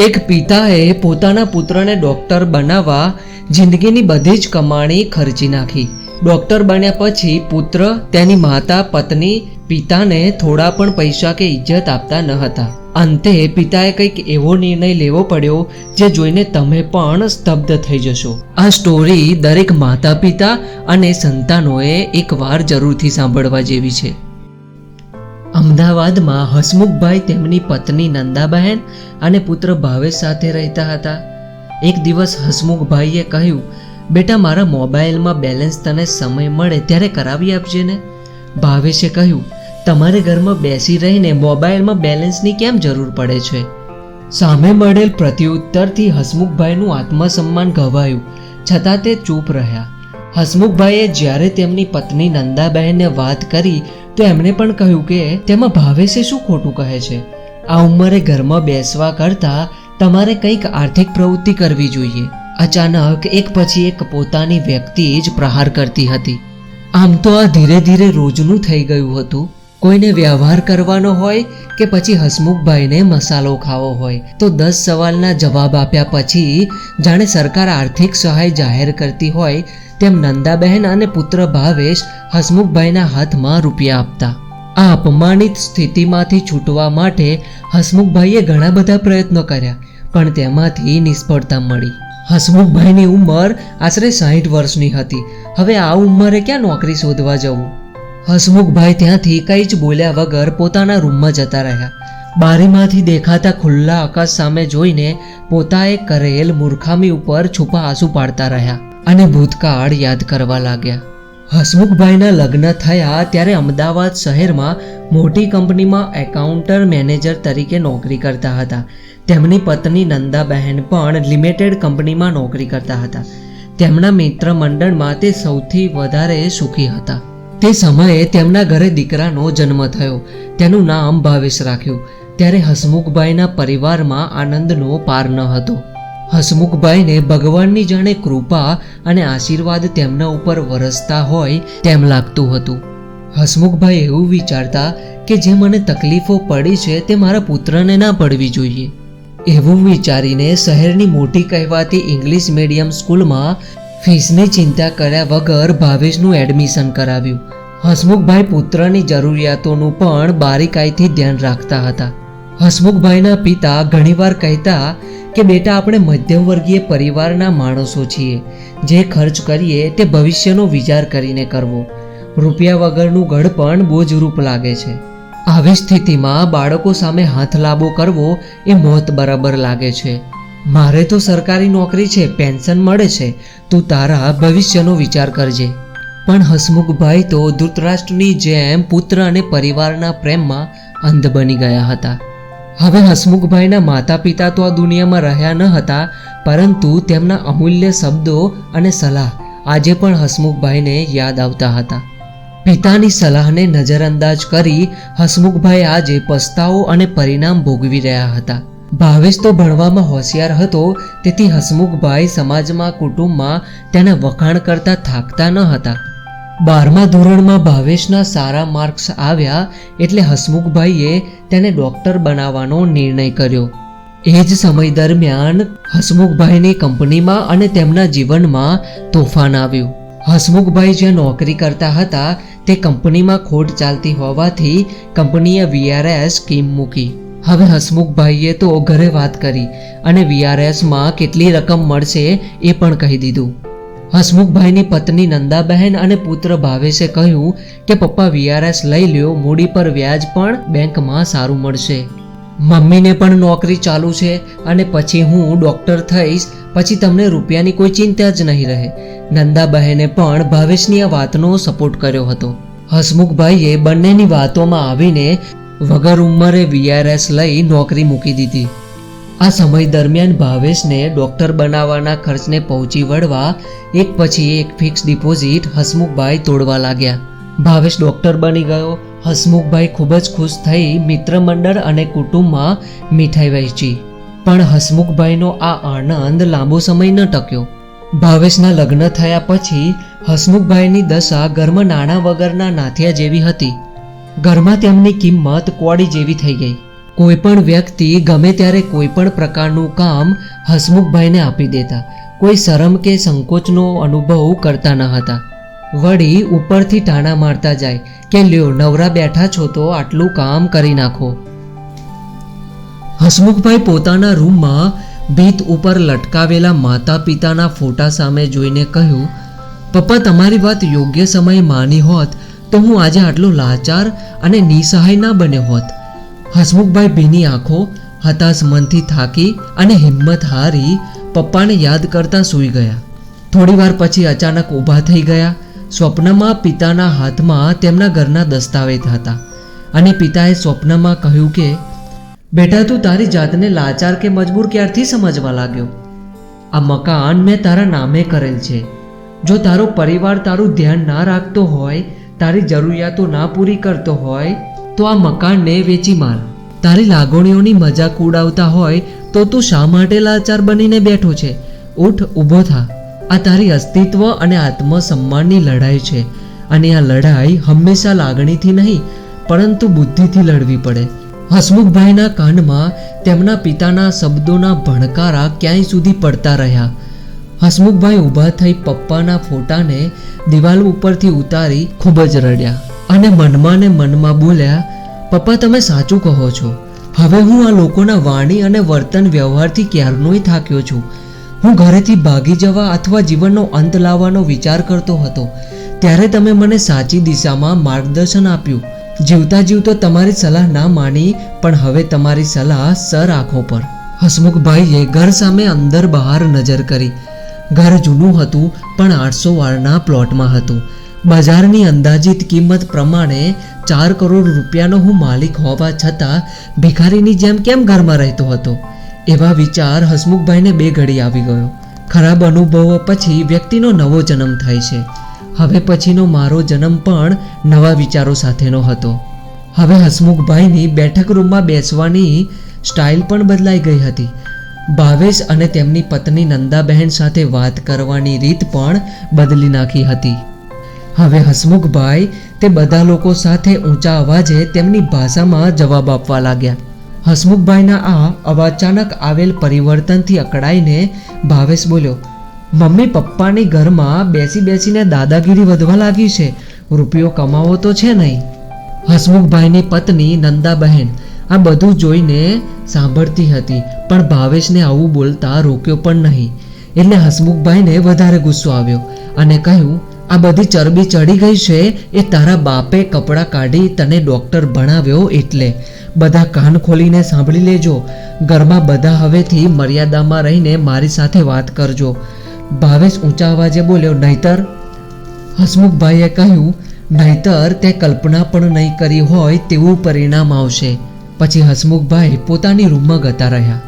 એક પિતાએ પોતાના પુત્રને ડૉક્ટર બનાવવા જિંદગીની બધી જ કમાણી ખર્ચી નાખી. ડૉક્ટર બન્યા પછી પુત્ર તેની માતા, પત્ની, પિતાને થોડા પણ પૈસા કે ઇજ્જત આપતા ન હતા. અંતે પિતાએ કંઈક એવો નિર્ણય લેવો પડ્યો જે જોઈને તમે પણ સ્તબ્ધ થઈ જશો. આ સ્ટોરી દરેક માતા પિતા અને સંતાનોએ એકવાર જરૂરથી સાંભળવા જેવી છે. અમદાવાદમાં હસમુખભાઈ તેમની પત્ની નંદાબહેન અને પુત્ર ભાવેશ સાથે રહેતા હતા. એક દિવસ હસમુખભાઈએ કહ્યું, બેટા, મારા મોબાઈલમાં બેલેન્સ તને સમય મળે ત્યારે કરાવી આપજે ને. ભાવેશે કહ્યું, તમારે ઘરમાં બેસી રહીને મોબાઈલમાં બેલેન્સની કેમ જરૂર પડે છે? સામે મળેલ પ્રત્યુત્તરથી હસમુખભાઈનું આત્મસન્માન ઘવાયું છતાં તે ચૂપ રહ્યા. હસમુખભાઈએ જ્યારે તેમની પત્ની નંદાબહેનને વાત કરી તો એમણે પણ કહ્યું કે તેમાં ભાવેશે શું ખોટું કહે છે? આ ઉંમરે ઘરમાં બેસવા કરતાં તમારે કંઈક આર્થિક પ્રવૃત્તિ કરવી જોઈએ. અચાનક એક પછી એક પોતાની વ્યક્તિ જ પ્રહાર કરતી હતી. આમ તો આ ધીરે ધીરે રોજનું થઈ ગયું હતું. કોઈને વ્યવહાર કરવાનો હોય કે પછી હસમુખભાઈને મસાલો ખાવો હોય, તો દસ સવાલના જવાબ આપ્યા પછી જાણે સરકાર આર્થિક સહાય જાહેર કરતી હોય તેમ નંદાબહેન અને પુત્ર ભાવેશ હસમુખભાઈના હાથમાં રૂપિયા આપતા. આ અપમાનિત સ્થિતિમાંથી છૂટવા માટે હસમુખભાઈએ ઘણા બધા પ્રયત્નો કર્યા, પણ તેમાંથી નિષ્ફળતા મળી. હસમુખભાઈની ઉંમર આશરે સાહીઠ વર્ષની હતી. હવે આ ઉંમરે ક્યાં નોકરી શોધવા જવું? હસમુખભાઈ ત્યાંથી કંઈ જ બોલ્યા વગર પોતાના રૂમમાં જતા રહ્યા. બારીમાંથી દેખાતા ખુલ્લા આકાશ સામે જોઈને પોતાએ કરેલ મૂર્ખામી ઉપર છુપા આંસુ પાડતા રહ્યા. અને ભૂતકાળ યાદ કરવા લાગ્યા. હસમુખભાઈના લગ્ન થયા ત્યારે અમદાવાદ શહેરમાં મોટી કંપનીમાં એકાઉન્ટર મેનેજર તરીકે નોકરી કરતા હતા. તેમની પત્ની નંદાબહેન પણ લિમિટેડ કંપનીમાં નોકરી કરતા હતા. તેમના મિત્ર મંડળમાં તે સૌથી વધારે સુખી હતા. તે સમયે તેમના ઘરે દીકરાનો જન્મ થયો. તેનું નામ ભાવેશ રાખ્યું. ત્યારે હસમુખભાઈના પરિવારમાં આનંદનો પાર ન હતો. હસમુખભાઈને ભગવાનની જાણે કૃપા અને આશીર્વાદ તેમના ઉપર વરસતા હોય તેમ લાગતું હતું. હસમુખભાઈ એવું વિચારતા કે જે મને તકલીફો પડી છે તે મારા પુત્રને ના પડવી જોઈએ. એવું વિચારીને શહેરની મોટી કહેવાતી ઇંગ્લિશ મીડિયમ સ્કૂલમાં ફીસની ચિંતા કર્યા વગર ભાવેશનું એડમિશન કરાવ્યું. હસમુખભાઈ પુત્રની જરૂરિયાતોનું પણ બારીકાઈથી ધ્યાન રાખતા હતા. હસમુખભાઈના પિતા ઘણીવાર કહેતા કે, બેટા, આપણે મધ્યમ વર્ગીય પરિવારના માણસો છીએ. જે ખર્ચ કરીએ તે ભવિષ્યનો વિચાર કરીને કરવો. રૂપિયા વગરનું ગળપણ બોજરૂપ લાગે છે. આવી સ્થિતિમાં બાળકો સામે હાથ લાંબો કરવો એ મોત બરાબર લાગે છે. મારે તો સરકારી નોકરી છે, પેન્શન મળે છે. તું તારા ભવિષ્યનો વિચાર કરજે. પણ હસમુખભાઈ તો ધૃતરાષ્ટ્રની જેમ પુત્ર અને પરિવારના પ્રેમમાં અંધ બની ગયા હતા. હવે હસમુખભાઈના માતા પિતા તો આ દુનિયામાં રહ્યા ન હતા, પરંતુ તેમના અમૂલ્ય શબ્દો અને સલાહ આજે પણ હસમુખભાઈને યાદ આવતા હતા. પિતાની સલાહને નજરઅંદાજ કરી હસમુખભાઈ આજે પસ્તાવો અને પરિણામ ભોગવી રહ્યા હતા. ભાવેશ તો ભણવામાં હોશિયાર હતો, તેથી હસમુખભાઈ સમાજમાં, કુટુંબમાં તેના વખાણ કરતા થાકતા ન હતા. બારમા ધોરણમાં ભાવેશના સારા માર્ક્સ આવ્યા એટલે હસમુખભાઈએ તેને ડૉક્ટર બનાવવાનો નિર્ણય કર્યો. એ જ સમય દરમિયાન હસમુખભાઈની કંપનીમાં અને તેમના જીવનમાં તોફાન આવ્યું. હસમુખભાઈ જ્યાં નોકરી કરતા હતા, તે કંપનીમાં ખોટ ચાલતી હોવાથી કંપનીએ વીઆરએસ સ્કીમ મૂકી. હવે હસમુખભાઈએ તો ઘરે વાત કરી અને વીઆરએસમાં કેટલી રકમ મળશે એ પણ કહી દીધું. હસમુખભાઈની પત્ની નંદાબહેન અને પુત્ર ભાવેશે કહ્યું કે પપ્પા વીઆરએસ લઈ લ્યો, મૂડી પર વ્યાજ પણ બેંકમાં સારું મળશે. મમ્મીને પણ નોકરી ચાલુ છે અને પછી હું ડૉક્ટર થઈશ, પછી તમને રૂપિયાની કોઈ ચિંતા જ નહીં રહે. નંદાબહેને પણ ભાવેશની આ વાતનો સપોર્ટ કર્યો હતો. હસમુખભાઈએ બંનેની વાતોમાં આવીને વગર ઉંમરે વીઆરએસ લઈ નોકરી મૂકી દીધી. આ સમય દરમિયાન ભાવેશને ડૉક્ટર બનાવવાના ખર્ચને પહોંચી વળવા એક પછી એક ફિક્સ ડિપોઝિટ હસમુખભાઈ તોડવા લાગ્યા. ભાવેશ ડૉક્ટર બની ગયો. હસમુખભાઈ ખૂબ જ ખુશ થઈ મિત્ર મંડળ અને કુટુંબમાં મીઠાઈ વહેંચી. પણ હસમુખભાઈનો આ આનંદ લાંબો સમય ન ટક્યો. ભાવેશના લગ્ન થયા પછી હસમુખભાઈની દશા ઘરમાં નાણાં વગરના નાથિયા જેવી હતી. ઘરમાં તેમની કિંમત કોડી જેવી થઈ ગઈ. કોઈ પણ વ્યક્તિ ગમે ત્યારે કોઈ પણ પ્રકારનું કામ હસમુખભાઈને આપી દેતા. કોઈ શરમ કે સંકોચનો અનુભવ કરતા ન હતા. વળી ઉપરથી ટાણા મારતા જાય કે લ્યો નવરા બેઠા છો તો આટલું કામ કરી નાખો. હસમુખભાઈ પોતાના રૂમમાં ભીત ઉપર લટકાવેલા માતા પિતાના ફોટા સામે જોઈને કહ્યું, પપ્પા, તમારી વાત યોગ્ય સમયે માની હોત તો હું આજે આટલો લાચાર અને નિસહાય ના બન્યો હોત. હસમુખભાઈ ભીની આંખો, હતાશ મનથી થાકી અને હિંમત હારી પપ્પાને યાદ કરતા સૂઈ ગયા. થોડીવાર પછી અચાનક ઊભા થઈ ગયા. સ્વપ્નમાં પિતાના હાથમાં તેમના ઘરના દસ્તાવેજ હતા અને પિતાએ સ્વપ્નમાં કહ્યું કે, બેટા, તું તારી જાતને લાચાર કે મજબૂર ક્યારથી સમજવા લાગ્યો? આ મકાન મેં તારા નામે કરેલ છે. જો તારો પરિવાર તારું ધ્યાન ના રાખતો હોય, તારી જરૂરિયાતો ના પૂરી કરતો હોય તો આ મકાનને વેચી માર. તારી લાગણીઓની મજાક ઉડાવતા હોય તો તું શા માટે લાચાર બનીને બેઠો છે? ઉઠ, ઊભો થા. આ તારી અસ્તિત્વ અને આત્મસન્માનની લડાઈ છે. અને આ લડાઈ હંમેશા લાગણીથી નહીં, પરંતુ બુદ્ધિથી લડવી પડે. હસમુખભાઈના કાનમાં તેમના પિતાના શબ્દોના ભણકારા ક્યાંય સુધી પડતા રહ્યા. હસમુખભાઈ ઊભા થઈ પપ્પાના ફોટાને દિવાલ ઉપરથી ઉતારી ખૂબ જ રડ્યા. અને મનમાં ને મનમાં બોલ્યા, પપ્પા, તમે સાચું કહો છો. હવે હું આ લોકોના વાણી અને વર્તન વ્યવહારથી ક્યારનોય થાક્યો છું? હું ઘરેથી ભાગી જવા અથવા જીવનનો અંત લાવવાનો વિચાર કરતો હતો. ત્યારે તમે મને સાચી દિશામાં માર્ગદર્શન આપ્યું. જીવતા જીવતો તમારી સલાહ ના માની, પણ હવે તમારી સલાહ સર આંખો પર. હસમુખભાઈએ ઘર સામે અંદર બહાર નજર કરી. ઘર જૂનું હતું, પણ આઠસો વાળના પ્લોટમાં હતું. બજારની અંદાજિત કિંમત પ્રમાણે ચાર કરોડ રૂપિયાનો હું માલિક હોવા છતાં ભિખારીની જેમ કેમ ઘરમાં રહેતો હતો? એવા વિચાર હસમુખભાઈને બે ઘડી આવી ગયો. ખરાબ અનુભવો પછી વ્યક્તિનો નવો જન્મ થાય છે. હવે પછીનો મારો જન્મ પણ નવા વિચારો સાથેનો હતો. હવે હસમુખભાઈની બેઠક રૂમમાં બેસવાની સ્ટાઇલ પણ બદલાઈ ગઈ હતી. ભાવેશ અને તેમની પત્ની નંદાબહેન સાથે વાત કરવાની રીત પણ બદલી નાખી હતી. હવે હસમુખભાઈ, તે બધા લોકો સાથે ઊંચા અવાજે તેમની ભાષામાં જવાબ આપવા લાગ્યા. હસમુખભાઈના આ અચાનક આવેલ પરિવર્તનથી અકળાઈને ભાવેશ બોલ્યો, મમ્મી પપ્પાની ઘરમાં બેસી બેસીને દાદાગીરી વધવા લાગી છે. રૂપિયો કમાવો તો છે નહીં. હસમુખભાઈની પત્ની નંદાબહેન આ બધું જોઈને સાંભળતી હતી, પણ ભાવેશને આવું બોલતા રોક્યો પણ નહીં. એટલે હસમુખભાઈને વધારે ગુસ્સો આવ્યો અને કહ્યું આ બધી ચરબી ચડી ગઈ છે, એ તારા બાપે કપડાં કાઢી તને ડૉક્ટર ભણાવ્યો એટલે. બધા કાન ખોલીને સાંભળી લેજો. ઘરમાં બધા હવેથી મર્યાદામાં રહીને મારી સાથે વાત કરજો. ભાવેશ ઊંચા અવાજે બોલ્યો, નહીતર? હસમુખભાઈએ કહ્યું, નહીતર તે કલ્પના પણ નહીં કરી હોય તેવું પરિણામ આવશે. પછી હસમુખભાઈ પોતાની રૂમમાં ગતા રહ્યા.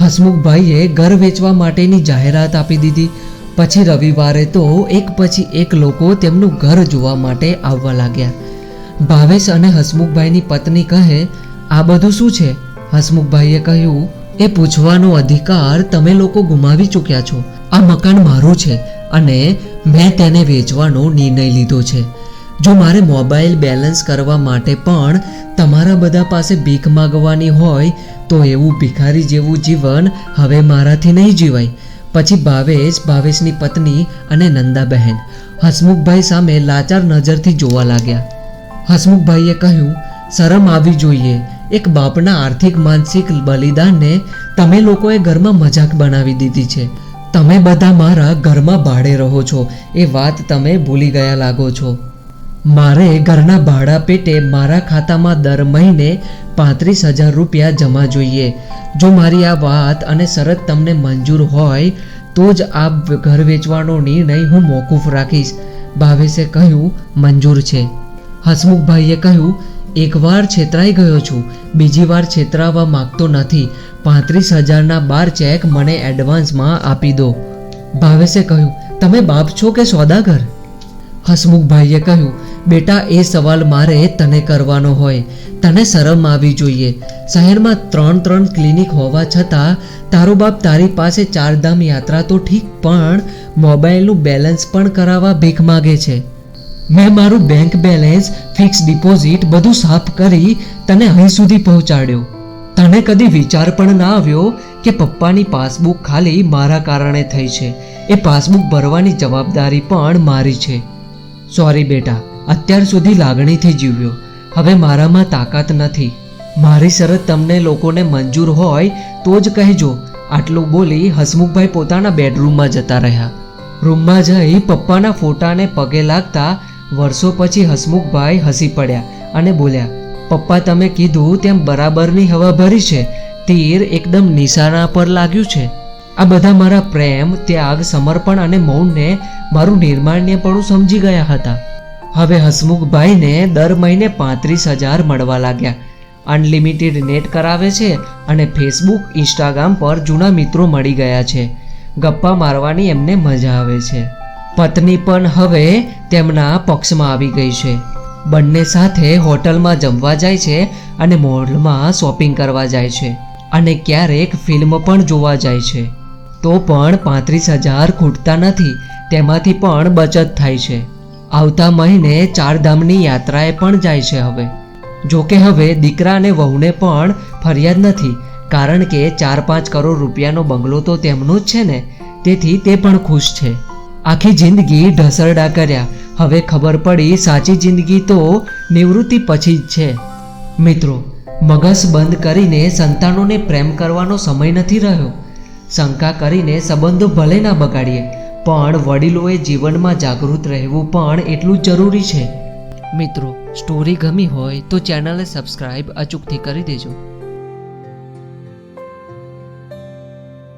હસમુખભાઈએ ઘર વેચવા માટેની જાહેરાત આપી દીધી. પછી રવિવારે તો એક પછી એક લોકો તેમનું ઘર જોવા માટે આવવા લાગ્યા. ભાવેશ અને હસમુખભાઈની પત્ની કહે, આ બધું શું છે? હસમુખભાઈએ કહ્યું, એ પૂછવાનો અધિકાર તમે લોકો ગુમાવી ચૂક્યા છો. આ મકાન મારું છે અને મેં તેને વેચવાનો નિર્ણય લીધો છે. જો મારે મોબાઈલ બેલેન્સ કરવા માટે પણ તમારા બધા પાસે ભીખ માગવાની હોય, તો એવું ભિખારી જેવું જીવન હવે મારાથી નહીં જીવાય. પછી ભાવેશ, ભાવેશની પત્ની અને નંદાબહેન. હસમુખભાઈ સામે લાચાર નજરથી જોવા લાગ્યા. હસમુખભાઈએ કહ્યું, શરમ આવવી જોઈએ. એક બાપના આર્થિક, માનસિક બલિદાનને તમે લોકોએ ઘરમાં મજાક બનાવી દીધી છે. તમે બધા મારા ઘરમાં ભાડે રહો છો. એ વાત તમે ભૂલી ગયા લાગો છો. મારે ઘરના ભાડા પેટે મારા ખાતામાં દર મહિને પાંત્રીસ હજાર રૂપિયા જમા જોઈએ. જો મારી આ વાત અને શરત તમને મંજૂર હોય, તો જ આ ઘર વેચવાનો નિર્ણય હું મોકૂફ રાખીશ. ભાવેશે કહ્યું, મંજૂર છે. હસમુખભાઈએ કહ્યું, એકવાર છેતરાઈ ગયો છું. બીજી વાર છેતરાવા માંગતો નથી. પાંત્રીસ હજારના બાર ચેક મને એડવાન્સમાં આપી દો. ભાવેશે કહ્યું, તમે બાપ છો કે સોદાગર? હસમુખભાઈએ કહ્યું, બેટા, એ સવાલ મારે તને કરવાનો હોય. તને શરમ આવી જોઈએ. શહેરમાં ત્રણ ત્રણ ક્લિનિક હોવા છતાં તારો બાપ તારી પાસે ચારધામ યાત્રા તો ઠીક, પણ મોબાઈલનું બેલેન્સ પણ કરાવવા ભીખ માગે છે. મેં મારું બેંક બેલેન્સ, ફિક્સ ડિપોઝિટ બધું સાફ કરી તને અહીં સુધી પહોંચાડ્યો. તને કદી વિચાર પણ ના આવ્યો કે પપ્પાની પાસબુક ખાલી મારા કારણે થઈ છે. એ પાસબુક ભરવાની જવાબદારી પણ મારી છે. સોરી બેટા, અત્યાર સુધી લાગણીથી જીવ્યો. હવે મારામાં તાકાત નથી. મારી શરત તમને લોકોને મંજૂર હોય તો જ કહેજો. આટલું બોલી હસમુખભાઈ પોતાના બેડરૂમમાં જતા રહ્યા. રૂમમાં જઈ પપ્પાના ફોટાને પગે લાગતા વર્ષો પછી હસમુખભાઈ હસી પડ્યા અને બોલ્યા, પપ્પા, તમે કીધું તેમ બરાબરની હવા ભરી છે. તીર એકદમ નિશાના પર લાગ્યું છે. આ બધા મારા પ્રેમ, ત્યાગ, સમર્પણ અને મૌનને મારું નિર્માણ્યપણું સમજી ગયા હતા. હવે હસમુખભાઈને દર મહિને પાંત્રીસ હજાર મળવા લાગ્યા. અનલિમિટેડ નેટ કરાવે છે અને ફેસબુક ઇન્સ્ટાગ્રામ પર જૂના મિત્રો મળી ગયા છે. ગપ્પા મારવાની એમને મજા આવે છે. પત્ની પણ હવે તેમના પક્ષમાં આવી ગઈ છે. બંને સાથે હોટલમાં જમવા જાય છે અને મોલમાં શોપિંગ કરવા જાય છે અને ક્યારેક ફિલ્મ પણ જોવા જાય છે. તો પણ પાંત્રીસ હજાર ખૂટતા નથી, તેમાંથી પણ બચત થાય છે. આવતા મહિને ચારધામની યાત્રાએ પણ જાય છે હવે. જો કે હવે દીકરા અને વહુને પણ ફરિયાદ નથી, કારણ કે ચાર પાંચ કરોડ રૂપિયાનો બંગલો તો તેમનો જ છે ને, તેથી તે પણ ખુશ છે. આખી જિંદગી ઢસરડા કર્યા, હવે ખબર પડી સાચી જિંદગી તો નિવૃત્તિ પછી જ છે. મિત્રો મગજ બંધ કરીને સંતાનોને પ્રેમ કરવાનો સમય નથી રહ્યો. શંકા કરીને સંબંધો ભલે ના બગાડીએ, પણ વડીલોએ જીવનમાં જાગૃત રહેવું પણ એટલું જરૂરી છે. મિત્રો સ્ટોરી ગમી હોય તો ચેનલને સબસ્ક્રાઈબ અચૂકથી કરી દેજો.